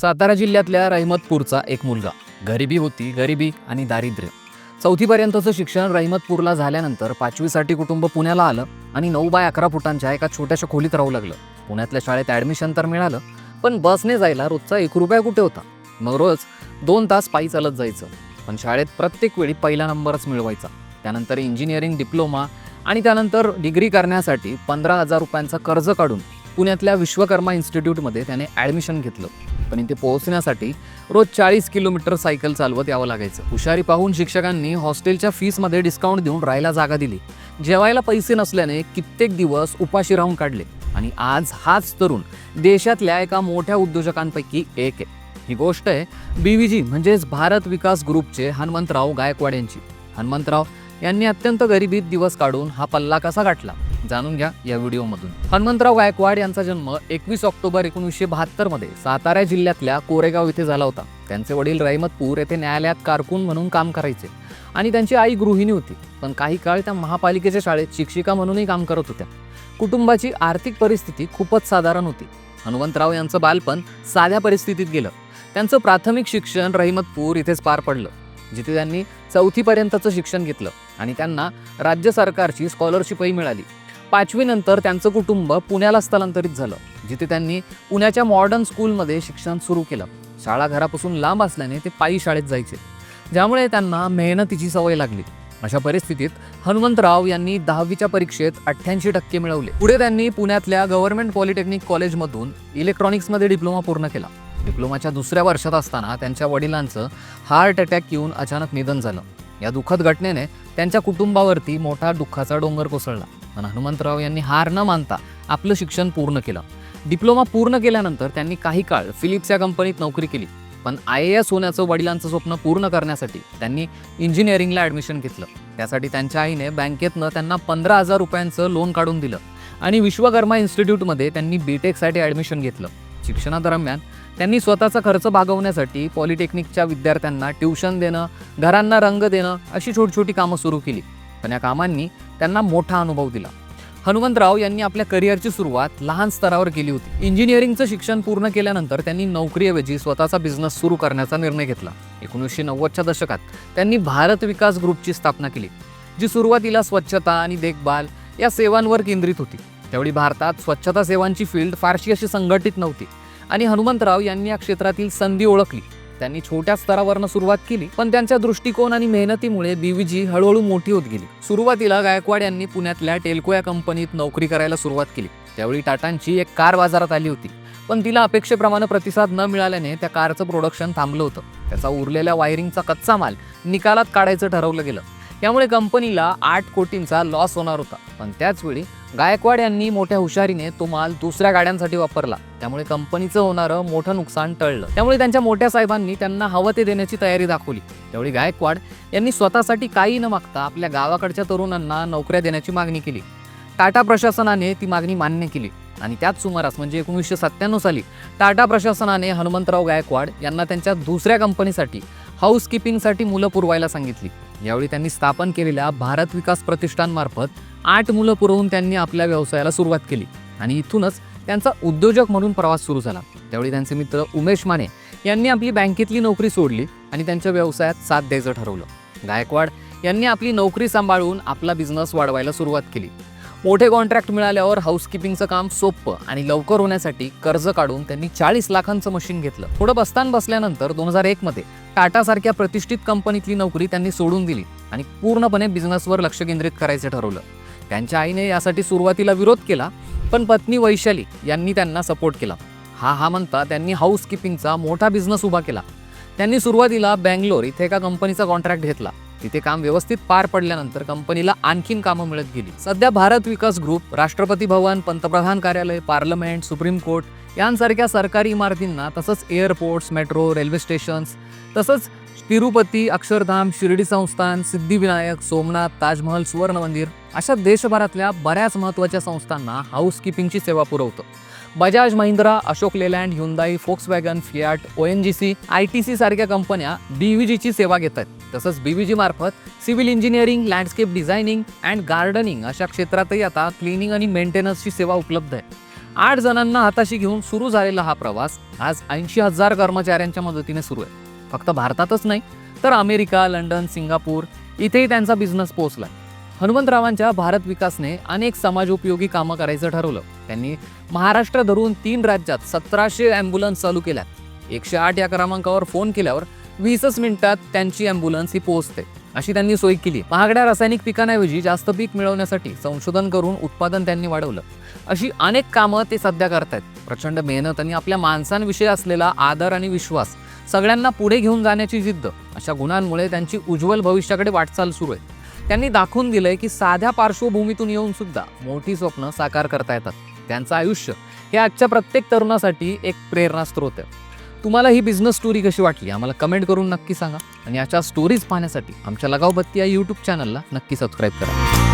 सातारा जिल्ह्यातल्या रहिमतपूरचा एक मुलगा. गरिबी होती गरिबी आणि दारिद्र्य. चौथीपर्यंतचं शिक्षण रहिमतपूरला झाल्यानंतर पाचवीसाठी कुटुंब पुण्याला आलं आणि नऊ बाय अकरा फुटांच्या एका छोट्याशा खोलीत राहू लागलं. पुण्यातल्या शाळेत ॲडमिशन तर मिळालं पण बसने जायला रोजचा एक रुपया कुठे होता? मग रोज दोन तास पायी चालत जायचं. पण शाळेत प्रत्येक वेळी पहिला नंबरच मिळवायचा. त्यानंतर इंजिनिअरिंग डिप्लोमा आणि त्यानंतर डिग्री करण्यासाठी पंधरा हजार रुपयांचा कर्ज काढून पुण्यातल्या विश्वकर्मा इन्स्टिट्यूटमध्ये त्याने ॲडमिशन घेतलं. पण इथे पोहोचण्यासाठी रोज चाळीस किलोमीटर सायकल चालवत यावं लागायचं. हुशारी पाहून शिक्षकांनी हॉस्टेलच्या फीसमध्ये डिस्काउंट देऊन राहायला जागा दिली. जेवायला पैसे नसल्याने कित्येक दिवस उपाशी राहून काढले. आणि आज हाच तरुण देशातल्या एका मोठ्या उद्योजकांपैकी एक आहे. ही गोष्ट आहे बीव्हीजी म्हणजेच भारत विकास ग्रुपचे हनुमंतराव गायकवाड यांची. हनुमंतराव यांनी अत्यंत गरिबीत दिवस काढून हा पल्ला कसा गाठला? जाणून घ्या या व्हिडिओमधून. हनुमंतराव गायकवाड यांचा जन्म एकवीस ऑक्टोबर एकोणीसशे बहात्तरमध्ये सातारा जिल्ह्यातल्या कोरेगाव इथे झाला होता. त्यांचे वडील रहिमतपूर येथे न्यायालयात कारकून म्हणून काम करायचे आणि त्यांची आई गृहिणी होती. पण काही काळ त्या महापालिकेच्या शाळेत शिक्षिका म्हणूनही काम करत होत्या. कुटुंबाची आर्थिक परिस्थिती खूपच साधारण होती. हनुमंतराव यांचं बालपण साध्या परिस्थितीत गेलं. त्यांचं प्राथमिक शिक्षण रहिमतपूर इथेच पार पडलं जिथे त्यांनी चौथीपर्यंतचं शिक्षण घेतलं आणि त्यांना राज्य सरकारची स्कॉलरशिपही मिळाली. पाचवीनंतर त्यांचं कुटुंब पुण्याला स्थलांतरित झालं जिथे त्यांनी पुण्याच्या मॉडर्न स्कूलमध्ये शिक्षण सुरू केलं. शाळा घरापासून लांब असल्याने ते पायी शाळेत जायचे. ज्यामुळे त्यांना मेहनतीची सवय लागली. अशा परिस्थितीत हनुमंतराव यांनी दहावीच्या परीक्षेत अठ्ठ्याऐंशी टक्के मिळवले. पुढे त्यांनी पुण्यातल्या गव्हर्नमेंट पॉलिटेक्निक कॉलेजमधून इलेक्ट्रॉनिक्समध्ये डिप्लोमा पूर्ण केला. डिप्लोमाच्या दुसऱ्या वर्षात असताना त्यांच्या वडिलांचं हार्ट अटॅक येऊन अचानक निधन झालं. या दुःखद घटनेने त्यांच्या कुटुंबावरती मोठा दुःखाचा डोंगर कोसळला. पण हनुमंतराव यांनी हार न मानता आपलं शिक्षण पूर्ण केलं. डिप्लोमा पूर्ण केल्यानंतर त्यांनी काही काळ फिलिप्स या कंपनीत नोकरी केली. पण आय ए एस होण्याचं वडिलांचं स्वप्न पूर्ण करण्यासाठी त्यांनी इंजिनिअरिंगला ॲडमिशन घेतलं. त्यासाठी त्यांच्या आईने बँकेतनं त्यांना पंधरा हजार रुपयांचं लोन काढून दिलं आणि विश्वकर्मा इन्स्टिट्यूटमध्ये त्यांनी बी टेकसाठी ॲडमिशन घेतलं. शिक्षणादरम्यान त्यांनी स्वतःचा खर्च भागवण्यासाठी पॉलिटेक्निकच्या विद्यार्थ्यांना ट्युशन देणं घरांना रंग देणं अशी छोटी छोटी कामं सुरू केली. पण या कामांनी त्यांना मोठा अनुभव दिला. हनुमंतराव यांनी आपल्या करिअरची सुरुवात लहान स्तरावर केली होती. इंजिनिअरिंगचं शिक्षण पूर्ण केल्यानंतर त्यांनी नोकरीऐवजी स्वतःचा बिझनेस सुरू करण्याचा निर्णय घेतला. एकोणीसशे नव्वदच्या दशकात त्यांनी भारत विकास ग्रुपची स्थापना केली जी सुरुवातीला स्वच्छता आणि देखभाल या सेवांवर केंद्रित होती. त्यावेळी भारतात स्वच्छता सेवांची फील्ड फारशी अशी संघटित नव्हती आणि हनुमंतराव यांनी या क्षेत्रातील संधी ओळखली. त्यांनी छोट्या स्तरावरनं सुरुवात केली पण त्यांच्या दृष्टिकोन आणि मेहनतीमुळे बीवीजी हळूहळू मोठी होत गेली. सुरुवातीला गायकवाड यांनी पुण्यातल्या टेल्को या कंपनीत नोकरी करायला सुरुवात केली. त्यावेळी टाटांची एक कार बाजारात आली होती. पण तिला अपेक्षेप्रमाणे प्रतिसाद न मिळाल्याने त्या कारचं प्रोडक्शन थांबलं होतं. त्याचा उरलेल्या वायरिंगचा कच्चा माल निकालात काढायचं ठरवलं गेलं. यामुळे कंपनीला आठ कोटींचा लॉस होणार होता. पण त्याचवेळी गायकवाड यांनी मोठ्या हुशारीने तो माल दुसऱ्या गाड्यांसाठी वापरला. त्यामुळे कंपनीचं होणारं मोठं नुकसान टळलं. त्यामुळे त्यांच्या मोठ्या साहेबांनी त्यांना हवं ते देण्याची तयारी दाखवली. त्यावेळी गायकवाड यांनी स्वतःसाठी काही न मागता आपल्या गावाकडच्या तरुणांना नोकऱ्या देण्याची मागणी केली. टाटा प्रशासनाने ती मागणी मान्य केली. आणि त्याच सुमारास म्हणजे एकोणीसशे सत्त्याण्णव साली टाटा प्रशासनाने हनुमंतराव गायकवाड यांना त्यांच्या दुसऱ्या कंपनीसाठी हाऊसकीपिंगसाठी मुलं पुरवायला सांगितली. यावेळी त्यांनी स्थापन केलेल्या भारत विकास प्रतिष्ठानमार्फत आठ मुलं पुरवून त्यांनी आपल्या व्यवसायाला सुरुवात केली. आणि इथूनच त्यांचा उद्योजक म्हणून प्रवास सुरू झाला. त्यावेळी त्यांचे मित्र उमेश माने यांनी आपली बँकेतली नोकरी सोडली आणि त्यांच्या व्यवसायात साथ द्यायचं ठरवलं. गायकवाड यांनी आपली नोकरी सांभाळून आपला बिझनेस वाढवायला सुरुवात केली. मोठे कॉन्ट्रॅक्ट मिळाल्यावर हाऊसकीपिंगचं काम सोपं आणि लवकर होण्यासाठी कर्ज काढून त्यांनी चाळीस लाखांचं मशीन घेतलं. थोडं बस्तान बसल्यानंतर दोन हजार एकमध्ये टाटासारख्या प्रतिष्ठित कंपनीतली नोकरी त्यांनी सोडून दिली आणि पूर्णपणे बिझनेसवर लक्ष केंद्रित करायचं ठरवलं. त्यांच्या आईने यासाठी सुरुवातीला विरोध केला पण पत्नी वैशाली यांनी त्यांना सपोर्ट केला. हा हा म्हणता त्यांनी हाऊसकीपिंगचा मोठा बिझनेस उभा केला. त्यांनी सुरुवातीला बँगलोर इथे एका कंपनीचा कॉन्ट्रॅक्ट घेतला. तिथे काम व्यवस्थित पार पडल्यानंतर कंपनीला आणखीन कामं मिळत गेली. सध्या भारत विकास ग्रुप राष्ट्रपती भवन पंतप्रधान कार्यालय पार्लमेंट सुप्रीम कोर्ट यांसारख्या सरकारी इमारतींना तसंच एअरपोर्ट्स मेट्रो रेल्वे स्टेशन्स तसंच तिरुपती अक्षरधाम शिर्डी संस्थान सिद्धिविनायक सोमनाथ ताजमहल सुवर्ण मंदिर अशा देशभरातल्या बऱ्याच महत्त्वाच्या संस्थांना हाऊसकीपिंगची सेवा पुरवतं. Bajaj Mahindra Ashok Leyland Hyundai Volkswagen Fiat O N G C I T C सारख्या कंपन्या बीव्हीजीची सेवा घेत आहेत तसंच बीव्हीजी मार्फत civil engineering landscape designing and gardening अशा क्षेत्रातही आता क्लिनिंग आणि मेंटेनन्सची सेवा उपलब्ध आहे. आठ जणांना हाताशी घेऊन सुरू झालेला हा प्रवास आज ऐंशी हजार कर्मचाऱ्यांच्या मदतीने सुरू आहे. फक्त भारतातच नाही तर अमेरिका लंडन सिंगापूर इथेही त्यांचा बिझनेस पोहोचला हनुमंतरावांच्या भारत विकासने अनेक समाजोपयोगी कामं करायचं ठरवलं. त्यांनी महाराष्ट्र धरून तीन राज्यात सतराशे ॲम्ब्युलन्स चालू केल्यात. एकशे आठ या क्रमांकावर फोन केल्यावर वीसच मिनिटात त्यांची ॲम्ब्युलन्स ही पोहोचते. अशी त्यांनी सोय केली. महागड्या रासायनिक पिकांऐवजी जास्त पीक मिळवण्यासाठी संशोधन करून उत्पादन त्यांनी वाढवलं. अशी अनेक कामं ते सध्या करतायत. प्रचंड मेहनत आणि आपल्या माणसांविषयी असलेला आदर आणि विश्वास सगळ्यांना पुढे घेऊन जाण्याची जिद्द. अशा गुणांमुळे त्यांची उज्ज्वल भविष्याकडे वाटचाल सुरू आहे. त्यांनी दाखवून दिलंय की साध्या पार्श्वभूमीतून येऊन सुद्धा मोठी स्वप्न साकार करता येतात. त्यांचं आयुष्य हे आजच्या प्रत्येक तरुणासाठी एक प्रेरणास्त्रोत आहे. तुम्हाला ही बिझनेस स्टोरी कशी वाटली? आम्हाला कमेंट करून नक्की सांगा. आणि अशा स्टोरीज पाहण्यासाठी आमच्या लगावबत्ती या यूट्यूब चॅनलला नक्की सबस्क्राईब करा.